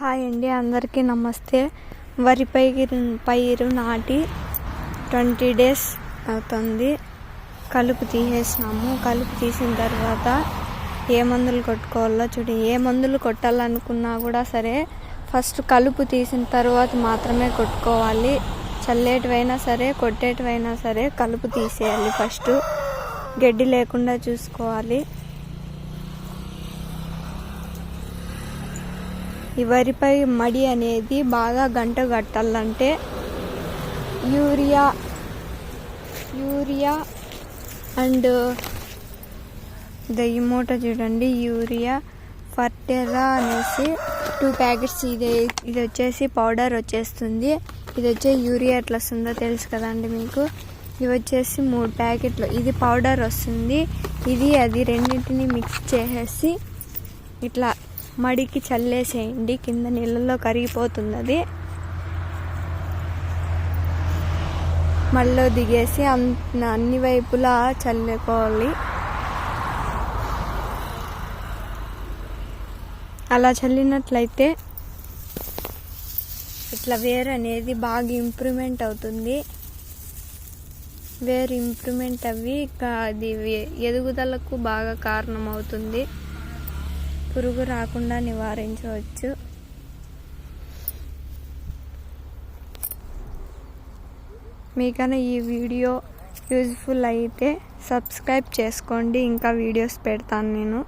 Hi అండి అందరికీ నమస్తే. వరి పైరు పైరు నాటి ట్వంటీ డేస్ అవుతుంది. కలుపు తీసేసినాము. కలుపు తీసిన తర్వాత ఏ మందులు కొట్టుకోవాలో చూడు ఏ మందులు కొట్టాలనుకున్నా కూడా సరే ఫస్ట్ కలుపు తీసిన తర్వాత మాత్రమే కొట్టుకోవాలి. చల్లేటివైనా సరే కొట్టేటివైనా సరే కలుపు తీసేయాలి ఫస్ట్. గడ్డి లేకుండా చూసుకోవాలి. ఈ వరిపై మడి అనేది బాగా గంట కట్టాలంటే యూరియా యూరియా అండ్ ఈ మూట చూడండి యూరియా ఫర్టెరా అనేసి టూ ప్యాకెట్స్ ఇది ఇది వచ్చేసి పౌడర్ వచ్చేస్తుంది. ఇది వచ్చే యూరియా ఎట్లా వస్తుందో తెలుసు కదండి మీకు? ఇవి వచ్చేసి మూడు ప్యాకెట్లు. ఇది పౌడర్ వస్తుంది. ఇది అది రెండింటిని మిక్స్ చేసేసి ఇట్లా మడికి చల్లేసేయండి. కింద నీళ్ళల్లో కరిగిపోతుంది అది మళ్ళీ దిగేసి అన్ని వైపులా చల్లుకోవాలి. అలా చల్లినట్లయితే ఇట్లా వేరు అనేది బాగా ఇంప్రూవ్మెంట్ అవుతుంది. వేరు ఇంప్రూవ్మెంట్ అవి ఇంకా అది ఎదుగుదలకు బాగా కారణం అవుతుంది పురుగు రాకుండా నివారించవచ్చు. మీకన్నా ఈ వీడియో యూజ్ఫుల్ అయితే సబ్స్క్రైబ్ చేసుకోండి. ఇంకా వీడియోస్ పెడతాను నేను.